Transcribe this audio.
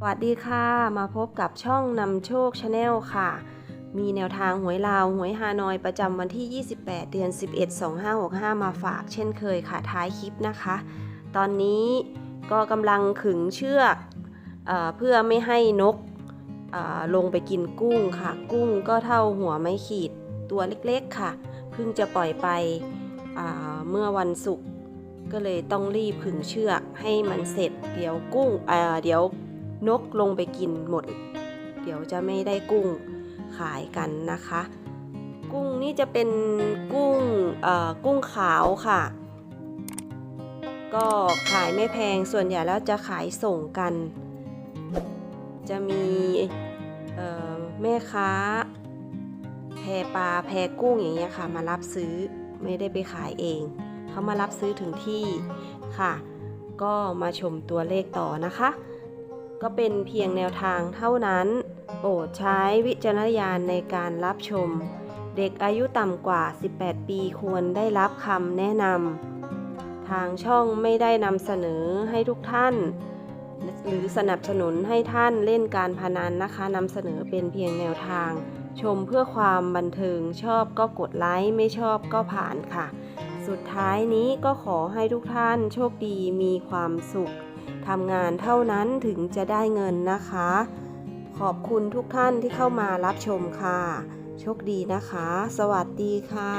สวัสดีค่ะ มาพบกับช่องนำโชคชาแนลค่ะ มีแนวทางหวยลาวหวยฮานอยประจำวันที่ 28 เดือน 11 2565 มาฝากเช่นเคยค่ะท้ายคลิปนะคะ ตอนนี้ก็กำลังขึงเชือกเอเพื่อไม่ให้นกลงไปกินกุ้งค่ะ กุ้งก็เท่าหัวไม้ขีดตัวเล็กๆค่ะ เพิ่งจะปล่อยไปเมื่อวันศุกร์ก็เลยต้องรีบขึงเชือกให้มันเสร็จเดี๋ยวกุ้งเเดี๋ยว นกลงไปกินหมด เดี๋ยวจะไม่ได้กุ้งขายกันนะคะ กุ้งนี่จะเป็นกุ้งกุ้งขาวค่ะ ก็ขายไม่แพงส่วนใหญ่แล้วจะขายส่งกัน จะมีแม่ค้าแพปลาแพกุ้งอย่างเงี้ยค่ะ มารับซื้อไม่ได้ไปขายเอง เขามารับซื้อถึงที่ค่ะ ก็มาชมตัวเลขต่อนะคะ ก็เป็นเพียงแนวทางเท่านั้น โปรดใช้วิจารณญาณในการรับชม เด็กอายุต่ำกว่า 18 ปีควรได้รับคำแนะนำ ทางช่องไม่ได้นำเสนอให้ทุกท่าน หรือสนับสนุนให้ท่านเล่นการพนันนะคะนำเสนอเป็นเพียงแนวทาง ชมเพื่อความบันเทิงชอบก็กดไลค์ไม่ชอบก็ผ่านค่ะ สุดท้ายนี้ก็ขอให้ทุกท่านโชคดีมีความสุข ทำงานเท่านั้นถึงจะได้เงินนะคะ ขอบคุณทุกท่านที่เข้ามารับชมค่ะ โชคดีนะคะ สวัสดีค่ะ